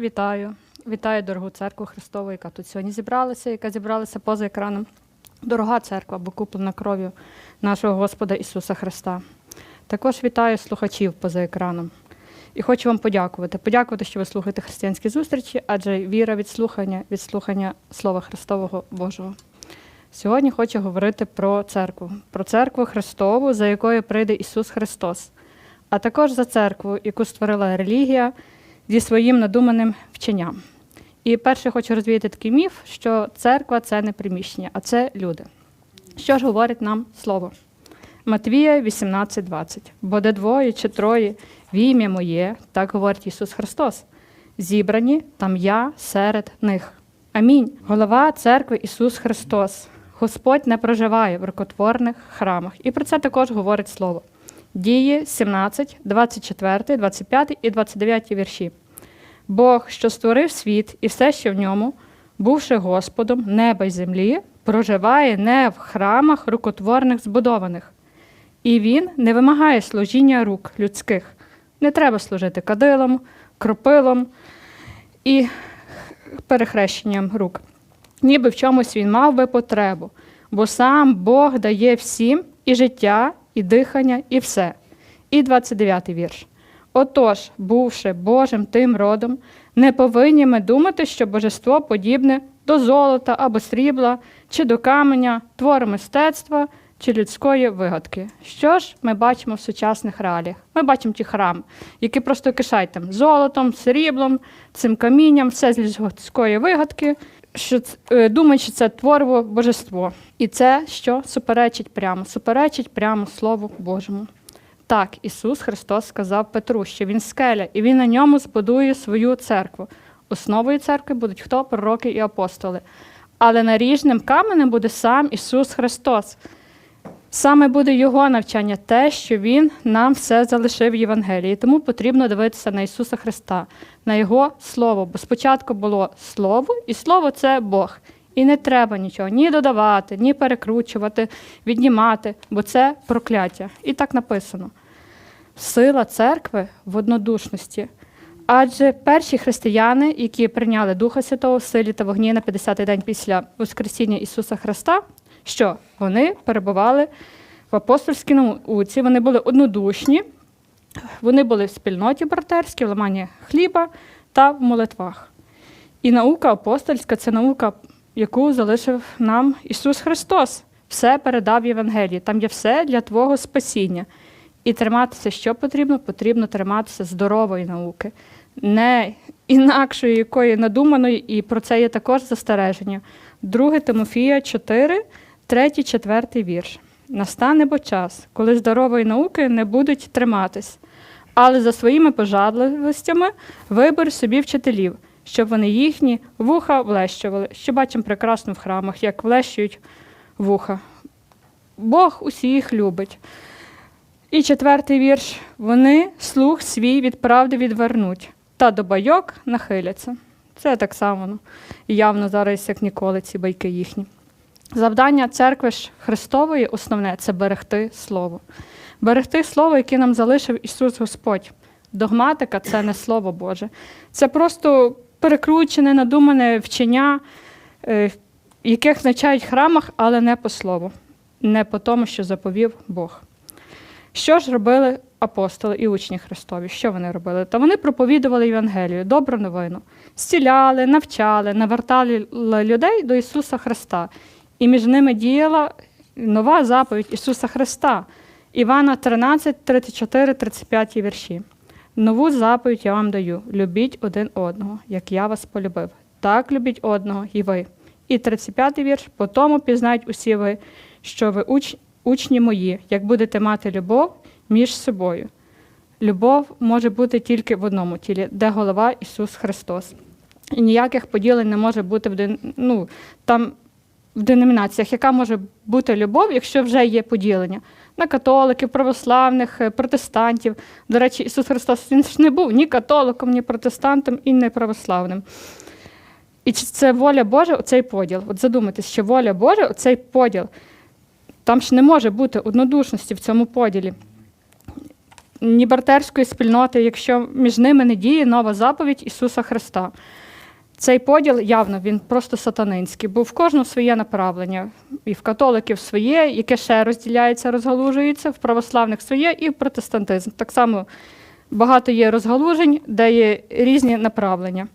Вітаю, вітаю дорогу церкву Христову, яка тут сьогодні зібралася, яка зібралася поза екраном. Дорога церква, бо куплена кров'ю нашого Господа Ісуса Христа. Також вітаю слухачів поза екраном. І хочу вам подякувати. Подякувати, що ви слухаєте християнські зустрічі, адже віра від слухання, від слухання Слова Христового Божого. Сьогодні хочу говорити про церкву, про церкву Христову, за якою прийде Ісус Христос, а також за церкву, яку створила релігія зі своїм надуманим вченням. І перше хочу розвіяти такий міф, що церква це не приміщення, а це люди. Що ж говорить нам слово? Матвія 18:20. Бо де двоє чи троє в ім'я моє, так говорить Ісус Христос. Зібрані там я серед них. Амінь. Голова церкви Ісус Христос. Господь не проживає в рукотворних храмах. І про це також говорить Слово. Дії 17, 24, 25 і 29 вірші. Бог, що створив світ і все, що в ньому, бувши Господом неба й землі, проживає не в храмах рукотворних збудованих. І він не вимагає служіння рук людських. Не треба служити кадилом, кропилом і перехрещенням рук. Ніби в чомусь він мав би потребу, бо сам Бог дає всім і життя, і дихання, і все. І 29 вірш. Отож, бувши Божим тим родом, не повинні ми думати, що божество подібне до золота або срібла, чи до каменя, твору мистецтва чи людської вигадки. Що ж ми бачимо в сучасних реаліях? Ми бачимо ті храми, які просто кишають там золотом, сріблом, цим камінням, все з людської вигадки, що е, думають, що це творво божество. І це що суперечить прямо, суперечить прямо Слову Божому. Так, Ісус Христос сказав Петру, що Він скеля, і Він на ньому збудує свою церкву. Основою церкви будуть хто? Пророки і апостоли. Але наріжним каменем буде сам Ісус Христос. Саме буде Його навчання, те, що Він нам все залишив в Євангелії. Тому потрібно дивитися на Ісуса Христа, на Його Слово. Бо спочатку було Слово, і Слово це Бог. І не треба нічого ні додавати, ні перекручувати, віднімати, бо це прокляття. І так написано. Сила церкви в однодушності. Адже перші християни, які прийняли Духа Святого в силі та вогні на 50-й день після Воскресіння Ісуса Христа, що вони перебували в апостольській науці, вони були однодушні, вони були в спільноті братерській, в ламанні хліба та в молитвах. І наука апостольська це наука, яку залишив нам Ісус Христос. Все передав Євангелії. Там є все для Твого спасіння. І триматися, що потрібно? Потрібно триматися здорової науки, не інакшої якої надуманої, і про це є також застереження. 2 Тимофія 4, 3, 4 вірш. Настане бо час, коли здорової науки не будуть триматись, але за своїми пожадливостями вибір собі вчителів, щоб вони їхні вуха влещували, що бачимо прекрасно в храмах, як влещують вуха. Бог усіх любить. І четвертий вірш. Вони слух свій від правди відвернуть, та до байок нахиляться. Це так само ну, явно зараз, як ніколи, ці байки їхні. Завдання церкви ж Христової основне це берегти Слово. Берегти Слово, яке нам залишив Ісус Господь. Догматика це не Слово Боже. Це просто перекручене, надумане вчення, е, яких навчають в храмах, але не по слову, не по тому, що заповів Бог. Що ж робили апостоли і учні Христові? Що вони робили? Та вони проповідували Євангелію, добру новину, зціляли, навчали, навертали людей до Ісуса Христа. І між ними діяла нова заповідь Ісуса Христа. Івана 13, 34, 35 вірші. Нову заповідь я вам даю: любіть один одного, як я вас полюбив. Так любіть одного і ви. І 35 вірш, по тому пізнають усі ви, що ви уч, учні мої, як будете мати любов між собою. Любов може бути тільки в одному тілі, де голова Ісус Христос. І ніяких поділень не може бути в, ну, там, в деномінаціях, яка може бути любов, якщо вже є поділення на католиків, православних, е, протестантів. До речі, Ісус Христос він ж не був ні католиком, ні протестантом, і не православним. І чи це воля Божа, оцей поділ. От задумайтесь, що воля Божа, оцей поділ. Там ж не може бути однодушності в цьому поділі. ні братерської спільноти, якщо між ними не діє нова заповідь Ісуса Христа. Цей поділ явно він просто сатанинський, бо в кожного своє направлення. І в католиків своє, яке ще розділяється, розгалужується, в православних своє, і в протестантизм. Так само багато є розгалужень, де є різні направлення.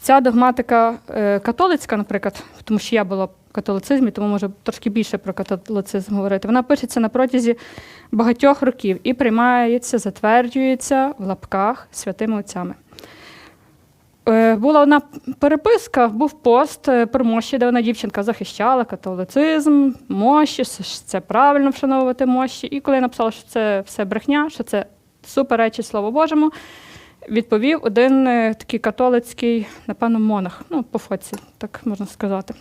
Ця догматика е, католицька, наприклад, тому що я була католицизмі, тому можу трошки більше про католицизм говорити. Вона пишеться на протязі багатьох років і приймається, затверджується в лапках святими отцями. Е, Була одна переписка, був пост е, про мощі, де вона дівчинка захищала католицизм, мощі, це правильно вшановувати мощі. І коли я написала, що це все брехня, що це суперечить Слову Божому, відповів один е, такий католицький, напевно, монах, ну, по фоці, так можна сказати.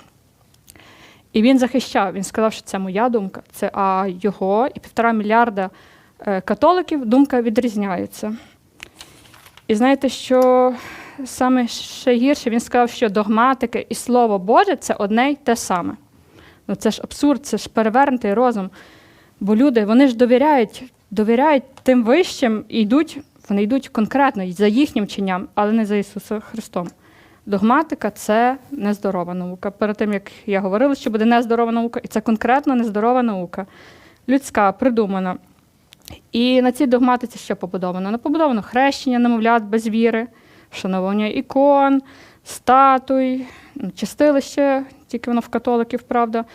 І він захищав, він сказав, що це моя думка, це а його і півтора мільярда е, католиків думка відрізняється. І знаєте, що саме ще гірше, він сказав, що догматики і Слово Боже це одне й те саме. Ну це ж абсурд, це ж перевернутий розум. Бо люди вони ж довіряють, довіряють тим вищим і йдуть, вони йдуть конкретно за їхнім чинням, але не за Ісусом Христом. Догматика це нездорова наука. Перед тим як я говорила, що буде нездорова наука, і це конкретно нездорова наука, людська, придумана. І на цій догматиці що побудовано? Ну, побудовано хрещення немовлят без віри, вшановування ікон, статуй, ну, чистилище, тільки воно в католиків, правда,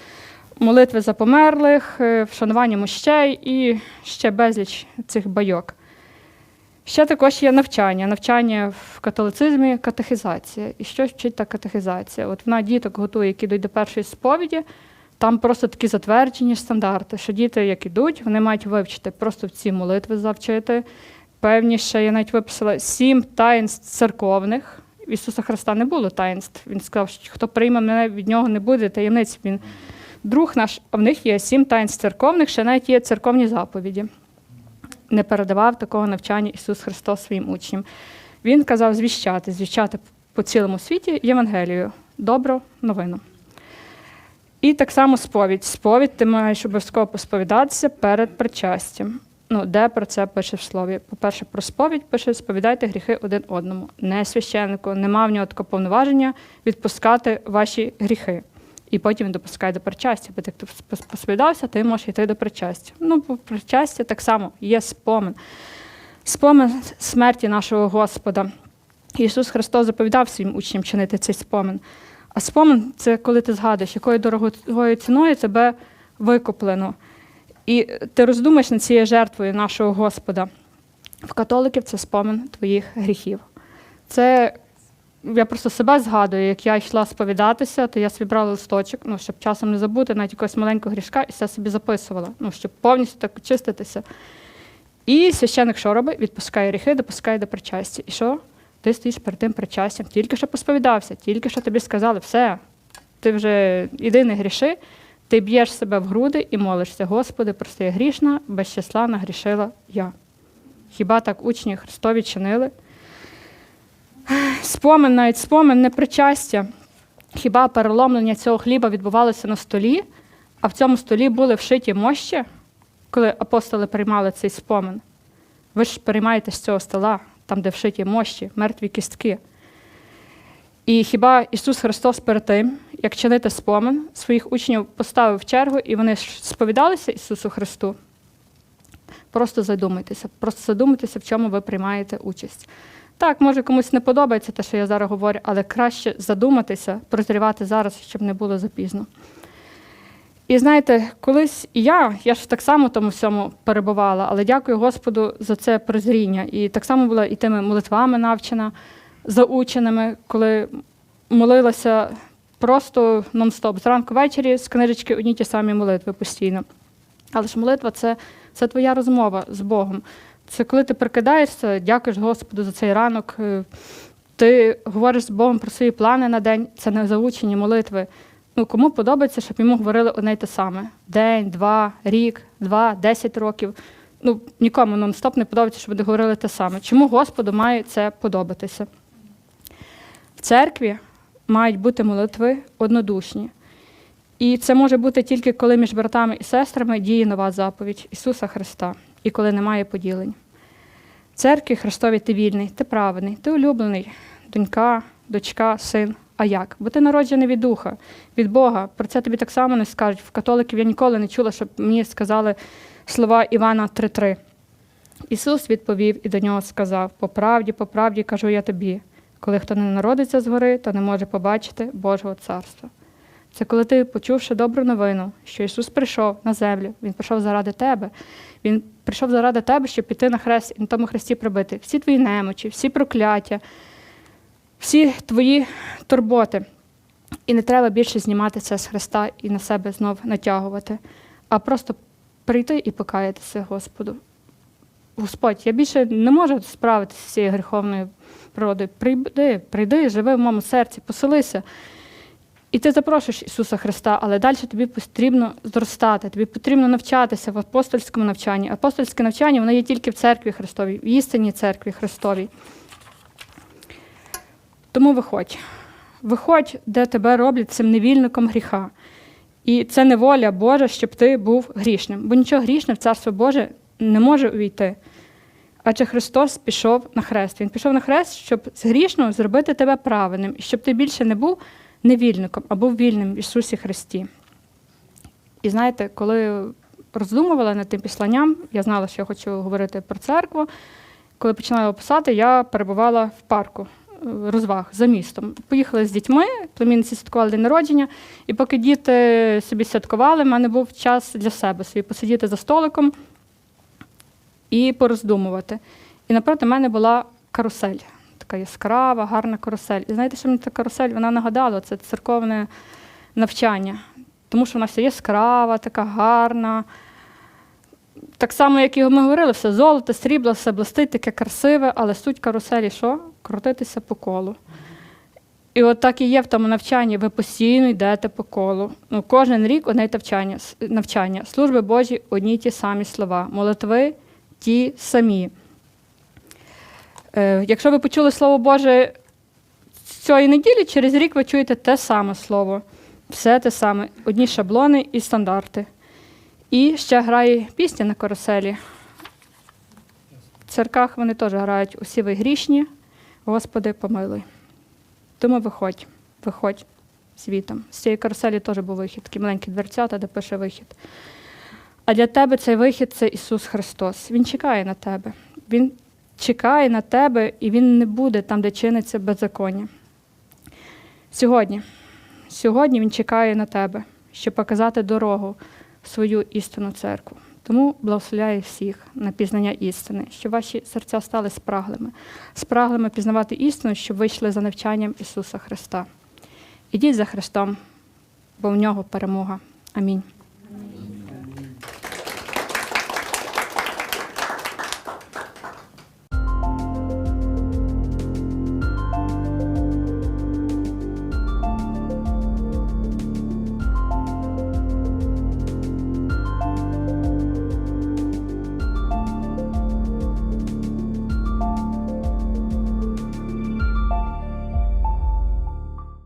молитви за померлих, е, вшанування мощей і ще безліч цих байок. Ще також є навчання. Навчання в католицизмі катехізація. І що вчить та катехізація? От вона діток готує, які йдуть до першої сповіді. Там просто такі затверджені стандарти, що діти, як ідуть, вони мають вивчити просто ці молитви завчити. Певні ще я навіть виписала сім таїнств церковних. В Ісуса Христа не було таїнств. Він сказав, що хто прийме мене від нього не буде таємниць. Він друг наш, а в них є сім таїнств церковних, ще навіть є церковні заповіді. Не передавав такого навчання Ісус Христос своїм учням. Він казав звіщати, звіщати по цілому світі Євангелію, добру новину. І так само сповідь. Сповідь ти маєш обов'язково посповідатися перед причастям. Ну, де про це пише в слові? По-перше, про сповідь пише сповідайте гріхи один одному. Не священнику, нема в нього такого повноваження відпускати ваші гріхи. І потім він допускає до причастя. Бо ти хто посповідався, ти можеш йти до причастя. Ну, причастя так само є спомин. Спомин смерті нашого Господа. Ісус Христос заповідав своїм учням чинити цей спомин. А спомин це коли ти згадуєш, якою дорогою ціною тебе викуплено. І ти роздумаєш над цією жертвою нашого Господа. В католиків це спомин твоїх гріхів. Це я просто себе згадую, як я йшла сповідатися, то я собі брала листочок, ну, щоб часом не забути, навіть якогось маленького грішка, і все собі записувала, ну, щоб повністю так очиститися. І священик що робить? Відпускає гріхи, допускає до причастя. І що? Ти стоїш перед тим причастям, тільки що посповідався, тільки що тобі сказали, все, ти вже іди не гріши, ти б'єш себе в груди і молишся, Господи, прости, я грішна, без числа нагрішила я. Хіба так учні Христові чинили? Спомин, навіть спомин, не причастя. Хіба переломлення цього хліба відбувалося на столі, а в цьому столі були вшиті мощі, коли апостоли приймали цей спомин? Ви ж приймаєте з цього стола, там, де вшиті мощі, мертві кістки. І хіба Ісус Христос перед тим, як чинити спомин, своїх учнів поставив в чергу, і вони ж сповідалися Ісусу Христу? Просто задумайтеся, просто задумайтеся, в чому ви приймаєте участь. Так, може комусь не подобається те, що я зараз говорю, але краще задуматися, прозрівати зараз, щоб не було запізно. І знаєте, колись і я, я ж так само тому всьому перебувала, але дякую Господу за це прозріння. І так само була і тими молитвами навчена, заученими, коли молилася просто нон-стоп. Зранку ввечері з книжечки одні ті самі молитви постійно. Але ж молитва це, це твоя розмова з Богом. Це коли ти прикидаєшся, дякуєш Господу за цей ранок. е, Ти говориш з Богом про свої плани на день, це не заучені молитви. Ну, кому подобається, щоб йому говорили одне й те саме: день, два, рік, два, десять років. Ну, нікому нон-стоп не подобається, щоб вони говорили те саме. Чому Господу має це подобатися? В церкві мають бути молитви однодушні. І це може бути тільки коли між братами і сестрами діє нова заповідь Ісуса Христа. І коли немає поділень. Церкві Христові ти вільний, ти праведний, ти улюблений, донька, дочка, син. А як? Бо ти народжений від духа, від Бога. Про це тобі так само не скажуть. В католиків я ніколи не чула, щоб мені сказали слова Івана 3.3. Ісус відповів і до нього сказав: По правді, по правді кажу я тобі, коли хто не народиться згори, то не може побачити Божого царства. Це коли ти, почувши добру новину, що Ісус прийшов на землю, Він прийшов заради тебе. Він прийшов заради тебе, щоб піти на хрест і на тому хресті прибити всі твої немочі, всі прокляття, всі твої турботи. І не треба більше знімати це з Христа і на себе знов натягувати, а просто прийти і покаятися Господу. Господь, я більше не можу справитися з цією гріховною природою. Прийди, прийди, живи в моєму серці, поселися. І ти запрошуєш Ісуса Христа, але далі тобі потрібно зростати, тобі потрібно навчатися в апостольському навчанні. Апостольське навчання воно є тільки в церкві Христовій, в істинній церкві Христовій. Тому виходь. Виходь, де тебе роблять цим невільником гріха. І це не воля Божа, щоб ти був грішним. Бо нічого грішне в Царство Боже не може увійти. Адже Христос пішов на хрест. Він пішов на хрест, щоб з грішного зробити тебе правильним, і щоб ти більше не був невільником, а був вільним в Ісусі Христі. І знаєте, коли роздумувала над тим післанням, я знала, що я хочу говорити про церкву. Коли починала писати, я перебувала в парку е, розваг за містом. Поїхали з дітьми, племінниці святкували день народження, і поки діти собі святкували, в мене був час для себе собі посидіти за столиком і пороздумувати. І напроти мене була карусель, така яскрава, гарна карусель. І знаєте, що мені ця карусель вона нагадала? Це церковне навчання, тому що вона вся яскрава, така гарна. Так само, як і ми говорили, все золото, срібло, все блистить, таке красиве, але суть каруселі що? Крутитися по колу. І от так і є в тому навчанні, ви постійно йдете по колу. Ну, кожен рік одне те навчання. Служби Божі одні й ті самі слова. Молитви ті самі. Е, якщо ви почули Слово Боже цієї неділі, через рік ви чуєте те саме слово. Все те саме, одні шаблони і стандарти. І ще грає пісня на каруселі. В церках вони теж грають усі ви грішні, Господи, помилуй. Тому виходь, виходь світом. З цієї каруселі теж був вихід, такі маленькі дверцята, де пише вихід. А для тебе цей вихід це Ісус Христос. Він чекає на тебе. Він чекає на тебе, і Він не буде там, де чиниться беззаконня. Сьогодні, сьогодні Він чекає на тебе, щоб показати дорогу в свою істинну церкву. Тому благословляю всіх на пізнання істини, щоб ваші серця стали спраглими, спраглими пізнавати істину, щоб вийшли за навчанням Ісуса Христа. Ідіть за Христом, бо в нього перемога. Амінь.